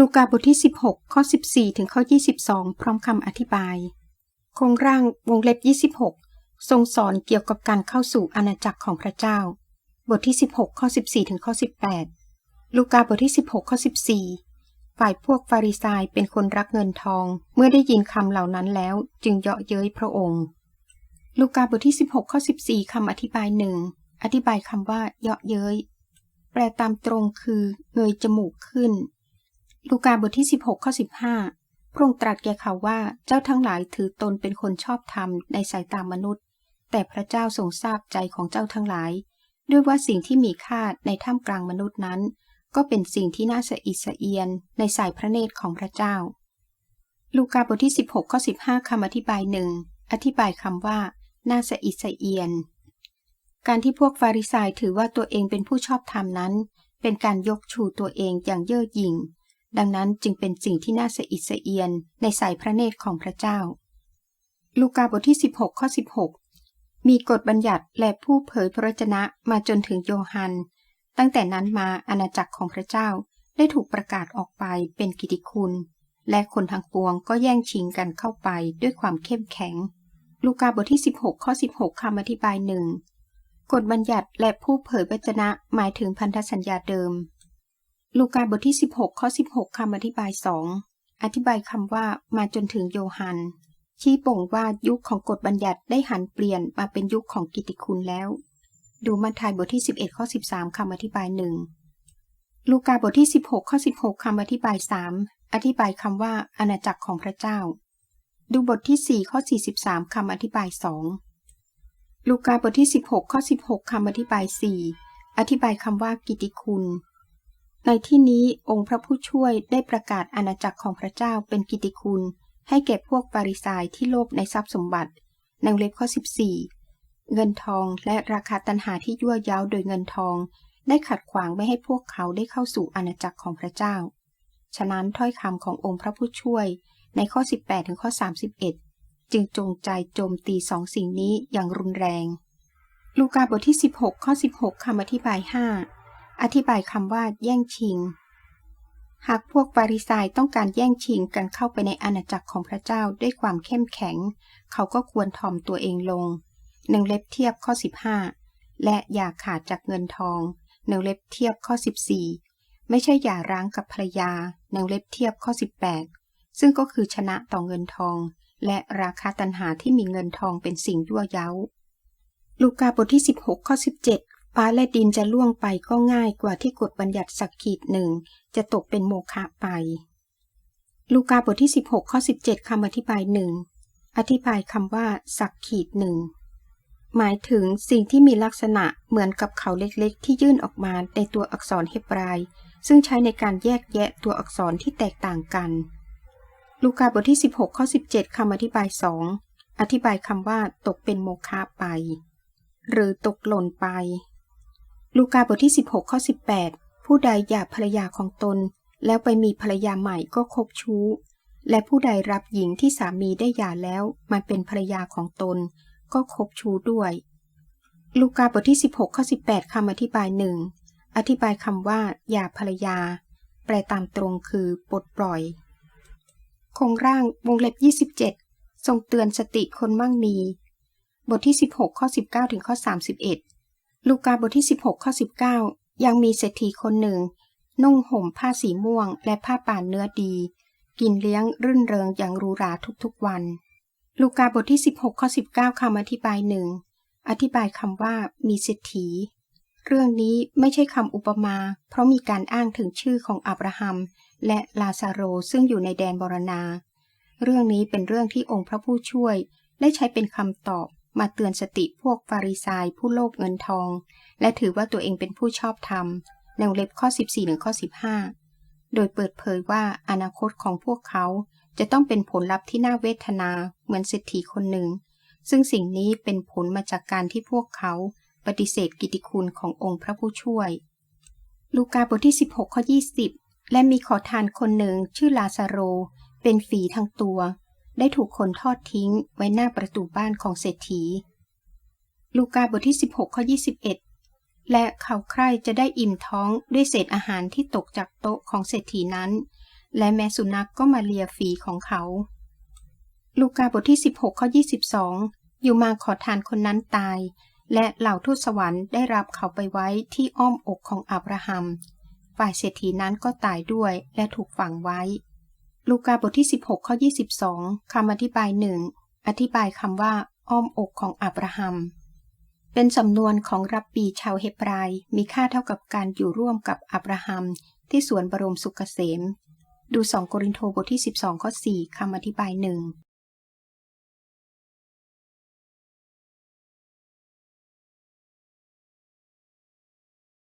ลูกาบทที่ 16 ข้อ 14 ถึงข้อ 22 พร้อมคำอธิบาย โครงร่างวงเล็บ 26 ทรงสอนเกี่ยวกับการเข้าสู่อาณาจักรของพระเจ้า บทที่ 16 ข้อ 14 ถึงข้อ 18 ลูกาบทที่ 16 ข้อ 14 ฝ่ายพวกฟาริสายเป็นคนรักเงินทอง เมื่อได้ยินคำเหล่านั้นแล้วจึงเยาะเย้ยพระองค์ ลูกาบทที่ 16 ข้อ 14คำอธิบายหนึ่งอธิบายคำว่าเยาะเย้ย แปลตามตรงคือเงยจมูกขึ้น ลูกาบทที่ 16ข้อ15 พระองค์ตรัสแก่เขาว่าเจ้าทั้งหลายถือตนเป็นคนชอบธรรมในสายตามนุษย์ แต่พระเจ้าทรงทราบใจของเจ้าทั้งหลาย ด้วยว่าสิ่งที่มีค่าในท่ามกลางมนุษย์นั้น ก็เป็นสิ่งที่น่าสะอิดสะเอียนในสายพระเนตรของพระเจ้า ลูกาบทที่ 16ข้อ15คำอธิบายหนึ่งอธิบายคำว่า น่าสะอิดสะเอียน การที่พวกฟาริสายถือว่าตัวเองเป็นผู้ชอบธรรมนั้น เป็นการยกชูตัวเองอย่างเย่อหยิ่ง ดังนั้นจึงเป็นสิ่งที่น่าสะอิดสะเอียนในสายพระเนตรของพระเจ้า ลูกาบทที่ 16 ข้อ 16 มีกฎบัญญัติและผู้เผยพระวจนะมาจนถึงโยฮัน ตั้งแต่นั้นมาอาณาจักรของพระเจ้าได้ถูกประกาศออกไปเป็นกิติคุณ และคนทางปวงก็แย่งชิงกันเข้าไปด้วยความเข้มแข็ง ลูกาบทที่ 16 ข้อ 16คำอธิบายหนึ่งกฎบัญญัติและผู้เผยพระวจนะหมายถึงพันธสัญญาเดิม ลูกาบทที่ 16 ข้อ 16 คำอธิบายสองอธิบายคำว่ามาจนถึงโยฮัน ชี้ป่งว่ายุคของกฎบัญญัติได้หันเปลี่ยนมาเป็นยุคของกิตติคุณแล้ว ดูมัทธิวบทที่ 11 ข้อ 13 คำอธิบายหนึ่งลูกาบทที่ 16 ข้อ 16 คำอธิบายสามอธิบายคำว่าอาณาจักรของพระเจ้า ดูบทที่ 4 ข้อ 43 คำอธิบายสองลูกาบทที่ 16 ข้อ 16 คำอธิบาย 4 อธิบายคำว่ากิตติคุณ ในที่นี้องค์พระผู้ช่วยได้ประกาศอาณาจักรของพระเจ้าเป็นกิตติคุณ ให้แก่พวกฟาริสายที่โลภในทรัพย์สมบัติในเล็บข้อ 14 เงินทองและราคาตันหาที่ยั่วย้าวโดยเงินทอง ได้ขัดขวางไม่ให้พวกเขาได้เข้าสู่อาณาจักรของพระเจ้า ฉะนั้นถ้อยคำขององค์พระผู้ช่วยในข้อ 18 ถึงข้อ 31 จึงจงใจโจมตีสองสิ่งนี้อย่างรุนแรง ลูกาบทที่ 16 ข้อ 16คำอธิบาย 5 อธิบายคำว่า แย่งชิง หากพวกฟาริสายต้องการแย่งชิงกันเข้าไปในอาณาจักรของพระเจ้าด้วยความเข้มแข็ง เขาก็ควรถ่อมตัวเองลงหนึ่งเล็บเทียบข้อ 15 และอย่าขาดจากเงินทองหนึ่งเล็บเทียบข้อ 14 ไม่ใช่อย่าร้างกับภรรยาหนึ่งเล็บเทียบข้อ 18 ซึ่งก็คือชนะต่อเงินทอง และราคาตันหาที่มีเงินทองเป็นสิ่งยั่วเย้าลูกาบทที่ 16 ข้อ 17 ฟ้าและดินจะล่วงไปก็ง่ายกว่าที่กฎบัญญัติสักขีดหนึ่ง จะตกเป็นโมฆะไป ลูกาบทที่ 16 ข้อ 17 คำอธิบายหนึ่งอธิบายคำว่า สักขีดหนึ่งหมายถึงสิ่งที่มีลักษณะเหมือนกับเขาเล็กๆ ที่ยื่นออกมาในตัวอักษรเฮบรายซึ่งใช้ในการแยกแยะตัวอักษรที่แตกต่างกัน ลูกาบทที่ 16 ข้อ 17 คำอธิบายสองอธิบายคำว่า ตกเป็นโมฆะไป หรือตกหล่นไป ลูกาบทที่ 16ข้อ18 ผู้ใดหย่าภรรยาของตน แล้วไปมีภรรยาใหม่ก็คบชู้ และผู้ใดรับหญิงที่สามีได้หย่าแล้วมาเป็นภรรยาของตน ก็คบชู้ด้วย ลูกาบทที่ 16ข้อ18คำอธิบายหนึ่งอธิบายคำว่าหย่าภรรยา แปลตามตรงคือปลดปล่อยโครงร่างวงเล็บ 27 ทรงเตือนสติคนมั่งมี บทที่ 16ข้อ19ถึงข้อ31 ลูกาบทที่ 16 ข้อ 19 ยังมีเศรษฐีคนหนึ่ง นุ่งห่มผ้าสีม่วง และผ้าป่านเนื้อดี กินเลี้ยงรื่นเริงอย่างรูราทุกๆวัน ลูกาบทที่ 16 ข้อ 19คำอธิบายหนึ่งอธิบายคำว่ามีเศรษฐี เรื่องนี้ไม่ใช่คำอุปมา เพราะมีการอ้างถึงชื่อของอับราฮัม และลาซาโรซึ่งอยู่ในแดนบรณา เรื่องนี้เป็นเรื่องที่องค์พระผู้ช่วย ได้ใช้เป็นคำตอบ มาเตือนสติพวกฟาริสายผู้โลภเงินทอง และถือว่าตัวเองเป็นผู้ชอบธรรมในวงเล็บข้อ 14ถึงข้อ 15 โดยเปิดเผยว่าอนาคตของพวกเขาจะต้องเป็นผลลัพธ์ที่น่าเวทนาเหมือนเศรษฐีคนหนึ่ง ซึ่งสิ่งนี้เป็นผลมาจากการที่พวกเขาปฏิเสธกิตติคุณขององค์พระผู้ช่วย ลูกาบทที่ 16 ข้อ 20 และมีขอทานคนหนึ่งชื่อลาซาโร เป็นฝีทั้งตัว ได้ถูกคนทอดทิ้งไว้หน้าประตูบ้านของเศรษฐี ลูกาบทที่ 16 ข้อ 21 และเขาใคร่จะได้อิ่มท้องด้วยเศษอาหารที่ตกจากโต๊ะของเศรษฐีนั้น และแม้สุนัขกก็มาเลียฝีของเขา ลูกาบทที่ 16 ข้อ 22 อยู่มาขอทานคนนั้นตาย และเหล่าทูตสวรรค์ได้รับเขาไปไว้ที่อ้อมอกของอับราฮัม ฝ่ายเศรษฐีนั้นก็ตายด้วยและถูกฝังไว้ ลูกาบทที่ 16 ข้อ 22 คำอธิบายหนึ่ง อธิบายคำว่า อ้อมอกของอับราฮัม เป็นสำนวนของรับปีชาวเฮบราย มีค่าเท่ากับการอยู่ร่วมกับอับราฮัม ที่สวนบรมสุกเกษม ดู 2 โกรินโทบทที่ 12 ข้อ 4 คำอธิบายหนึ่ง